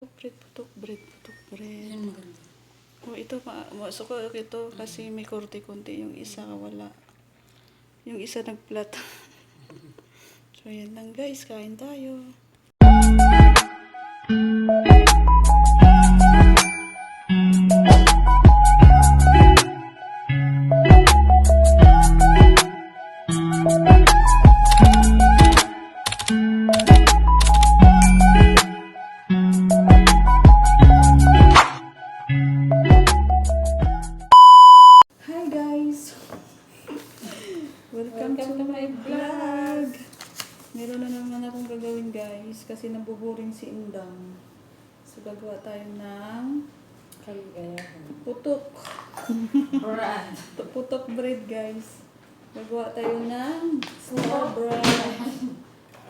Bread, putok, bread, putok, bread. Yan maganda. Oh, ito, ma masuk ko ito kasi may korte-konti. Yung isa wala. Yung isa nagplat. so, yan lang guys. Kain tayo. Gagawa tayo ng Kaligayahan. putok. Brad. Putok bread guys. Gagawa tayo ng small bread.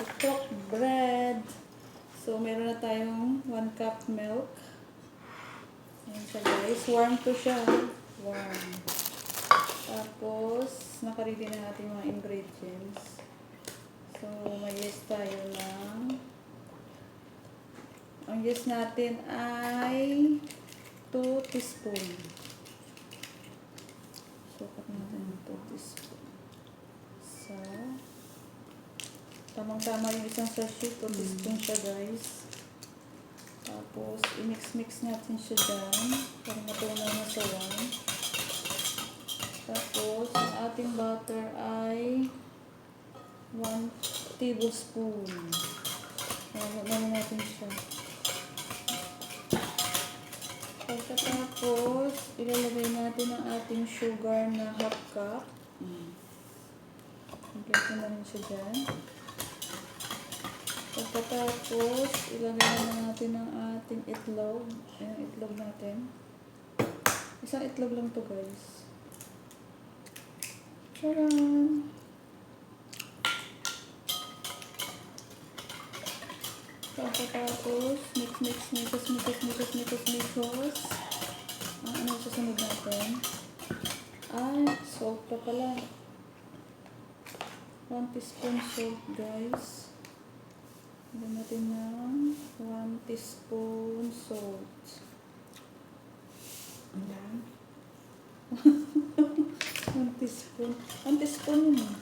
Putok bread. So meron na tayong 1 cup milk. Ayan siya guys. Warm to siya. Warm. Tapos, nakaredy na natin mga ingredients. So, may yes tayo ng... Ang yes natin ay 2 teaspoon. Sukat natin yung 2 teaspoon. So, tamang-tama yung isang sachet. 2 teaspoon siya guys. Tapos, i-mix-mix natin siya dyan para matunaw na sa wine. Tapos, ang ating butter ay 1 tablespoon. Na natin siya. Pagkatapos, ilalagay natin ang ating sugar na half cup. Kompleto na rin siya dyan. Pagkatapos, ilagay na natin ang ating itlog. Ayan, itlog natin. Isang itlog lang to guys. Charan! Pagkatapos, mix, mix, mix, mix, mix, mix, mix, mix, mix. Ang ano susunod natin? Ay, salt pa pala. 1 teaspoon salt guys. Lagyan natin ng 1 teaspoon salt. Ayan. 1 teaspoon. 1 teaspoon yun.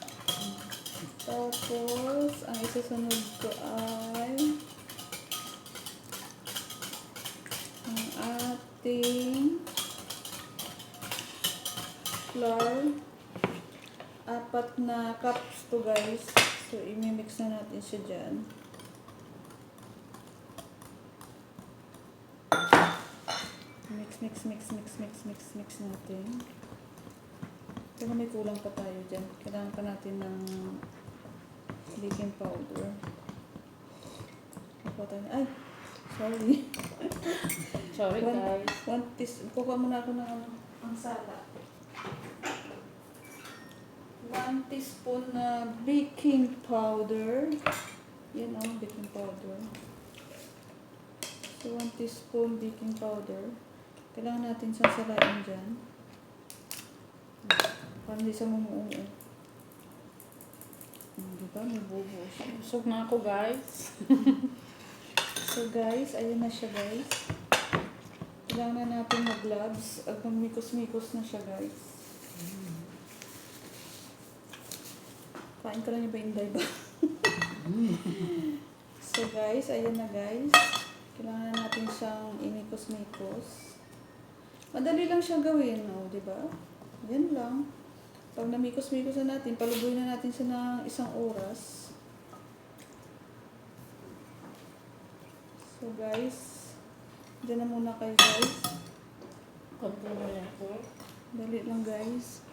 Tapos, ang isusunod ko ay ang ating flour. Apat na cups to guys. So, imimix na natin siya dyan. Mix, mix, mix, mix, mix, mix, mix natin. Pero may kulang pa tayo dyan. Kailangan pa natin ng baking powder. Kukuha tayo. Ay! Sorry. Sorry One- guys. One teas Kukuha muna ako ng ano, ang sala. One teaspoon na baking powder. Yan ang baking powder. So, one teaspoon baking powder. Kailangan natin siyang salain dyan. Para hindi siya mumuungo. Hmm, diba? May bubo siya. Busog na ako guys. So guys, ayun na siya guys. Kailangan na natin mag-gloves at magmikos-mikos na siya guys. Kain ka lang yung ba ba? so guys, ayun na guys. Kailangan na natin siyang imikos-mikos. Madali lang siya gawin, no? di ba? Yan lang. Pag namikos-mikos na natin, paluboy na natin siya ng isang oras. So guys, dyan na muna kayo guys. Control mo lang po. Dali lang guys.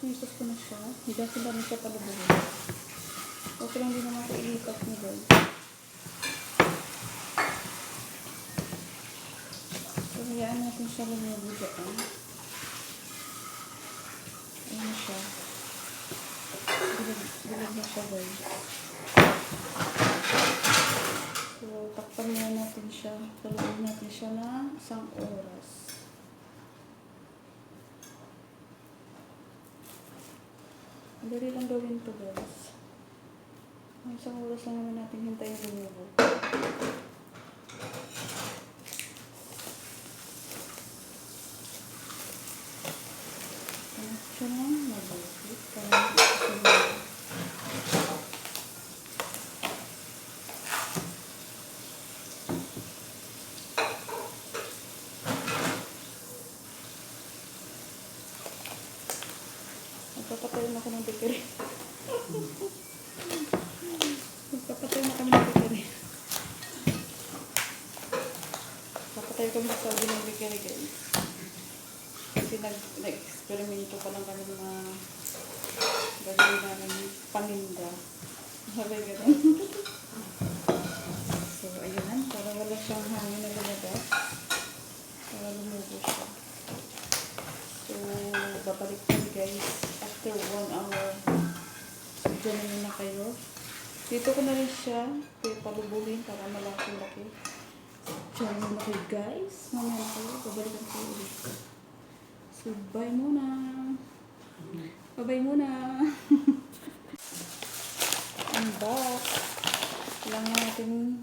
Isos ko na siya. Higasin lang siya palubuhin. Okay lang din naman ko ilipat niyo guys. So, hayaan natin siya lumubo dyan. Ayan na siya. Bilag na siya guys. So, takpan muna natin siya. Palubuhin natin siya na isang oras. Dali lang gawin to guys. Ang isang oras lang naman natin hintayin lumubo. Ano siya naman? Kami sa bakery guys. Kasi nag, nag-experimento pa lang kami na gagawin namin paninda. Sabi ganun. so, ayun. Para wala siyang hangin na lumabas. Para lumubo siya. So, babalik kami guys after one hour. So, dyan na kayo. Dito ko na rin siya palubulin para malaki-laki. Diyan muna kayo guys. Mamaya na kayo. Babalikan ko ulit. So, bye muna. Bye-bye muna. I'm back. Kailangan natin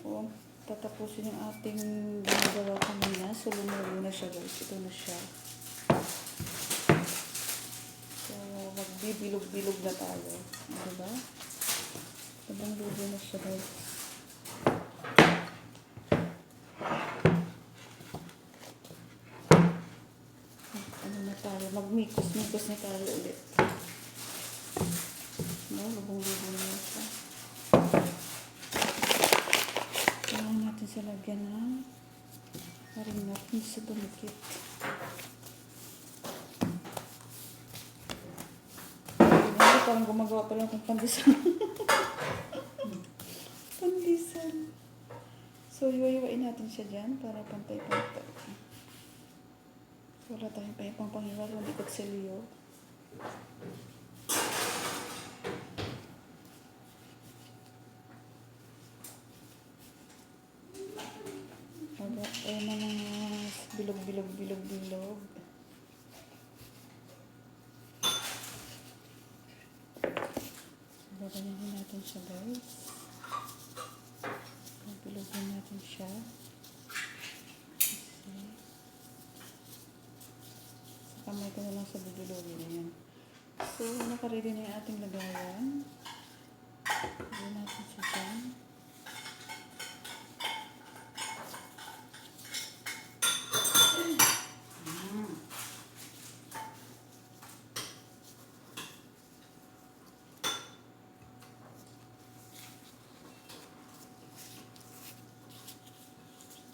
oh, tatapusin yung ating ginagawa kanina. So, lumulo na siya guys. Ito na siya. So, magbibilog-bilog na tayo. Diba? Sobrang lubo na siya guys. ano na tayo, magmikos-mikos na tayo ulit. No, lubong-lubo na siya. Kailangan natin sa lagyan ng paring natin sa dumikit. Hindi, parang gumagawa pa lang ng pandisan. pandisan. So, hiwa-hiwain natin siya dyan para pantay-pantay. Wala tayong pa pang panghiwa, kundi kutsilyo. Wala, ayun na mga bilog, bilog, bilog, bilog. Babaninin natin siya guys. Bilogin natin siya. Kasi, sa kamay ko na lang sa bibulogin na yan. So, nakaredy na yung ating lagayan. Lagyan natin siya dyan.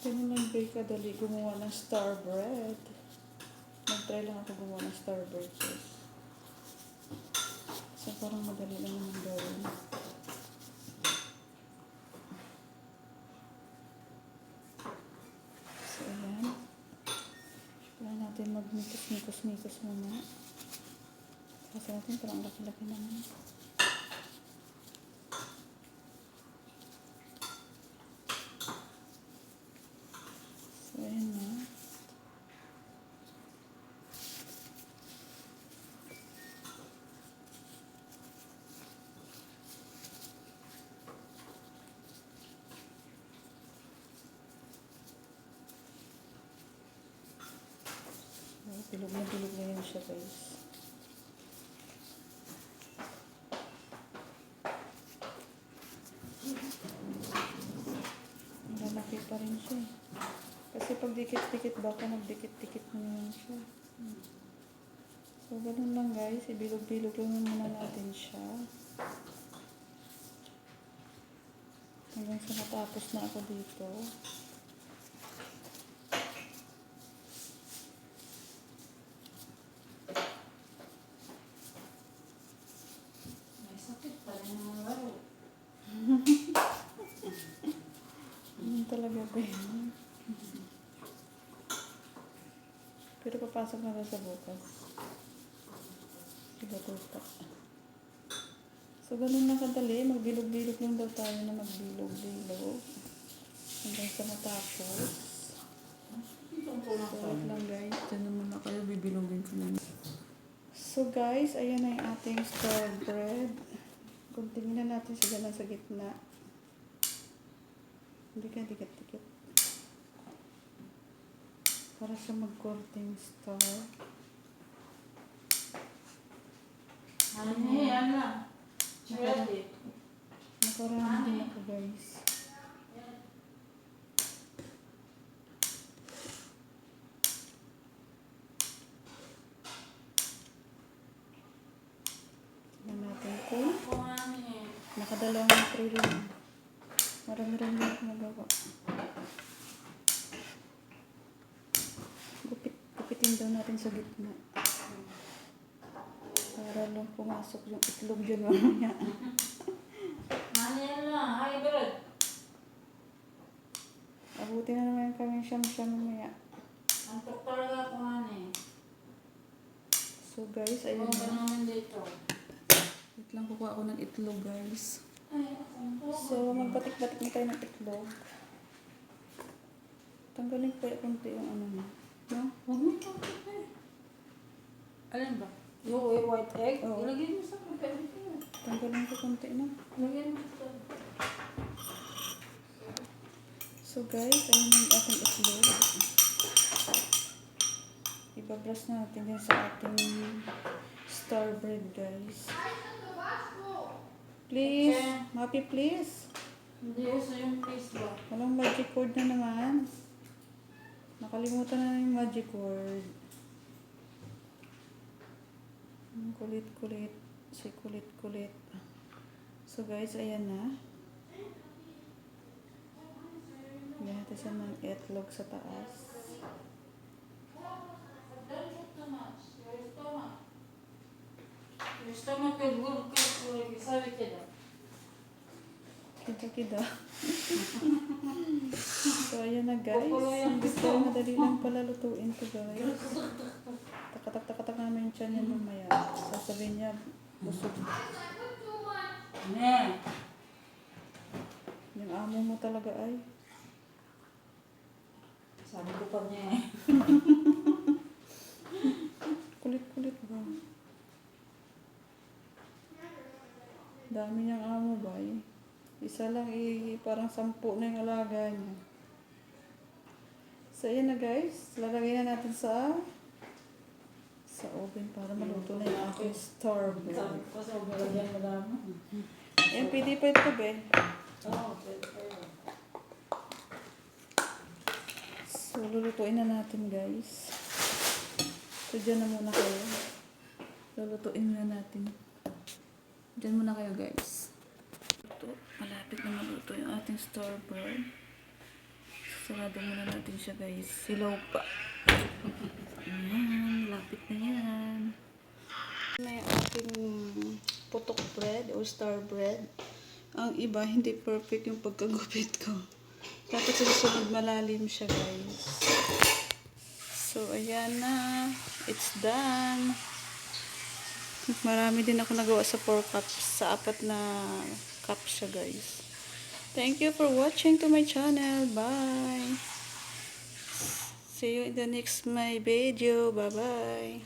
Ganun lang break kadali gumawa ng star bread. Nag-try lang ako gumawa ng star bread sauce. So parang madali lang naman gawin. So ayan. Kailangan natin magmikos-mikos-mikos muna. Kasi natin parang laki-laki naman. So ayan na. So, bilog na bilog na yun siya guys. Malaki pa rin siya eh. Kasi pag dikit-dikit baka nagdikit-dikit na yun siya. So, ganun lang guys. Ibilog-bilog lang muna natin siya. Hanggang sa natapos na ako dito. May sakit pa rin ang laro. Yun talaga ba? Pero papasok na sa bukas. Sila tuta. So, ganun na kadali. Magbilog-bilog lang daw tayo na magbilog-bilog. Hanggang sa matapos. So, lang guys. Diyan na kayo. Bibilogin ko na. So, guys, ayan na yung ating star bread. Kung tingnan natin sila lang sa gitna. Hindi ka dikit-dikit. Para siya mag-coating star. Ano yan lang. Ready. Nakarami din ako guys. Tignan natin kung ano nakadalawang tray rin. Marami-rami ako nagawa. Gupit, gupitin daw natin sa gitna. Para lang pumasok yung itlog dyan mamaya. Ano lang. Hybrid. Abuti na naman kami siyam-siyam mamaya. Antok talaga ano eh. So guys, ayun Huwag ka na. naman dito. Wait lang kukuha ako ng itlog guys. So magbatik-batik na tayo ng itlog. Tanggalin ko yung konti yung ano mo. No? Huwag mo ito. Alin ba? Yung white egg? Oo. Ilagay mo sa ko. Tanggalin ko konti na. Ilagay mo sa So guys, ayun yung ating itlog. Ibabras natin yan sa ating star bread guys. Please, Okay. Mapi please. Hindi uso yung place ba? Walang magic cord na naman. Nakalimutan na yung magic. Ang kulit-kulit. Si kulit-kulit. So guys, ayan na. Natin siya ng itlog sa taas. Your stomach. Will good cook. Sabi kita. Kita-kita. so ayan na guys. Ang gusto. ko madali lang pala lutuin to guys. Takatak-takatak namin yung tiyan niya mamaya. Sasabihin niya, busog. Ne. Yung amo mo talaga ay. Sabi ko pa niya eh. Kulit-kulit ba? Dami niyang amo ba eh. Isa lang eh, parang sampu na yung alaga niya. So, ayan na guys. Lalagay na natin sa sa oven para maluto na yung ating star Sabi bread. ko sa ugalagyan mo lang. Ayan, pwede pa ito be. Oo, pwede. So, lulutuin na natin guys. So, dyan na muna kayo. Lulutuin na natin. Dyan muna kayo guys. Ito, malapit na maluto yung ating store bread. Sarado muna natin siya guys. Silaw pa. Ayan, lapit na yan. Yung ating putok bread or star bread. Ang iba, hindi perfect yung pagkagupit ko. Dapat sa susunod malalim siya guys. So, ayan na. It's done. Marami din ako nagawa sa 4 cups. Sa apat na cups siya, guys. Thank you for watching to my channel. Bye! See you in the next my video. Bye-bye!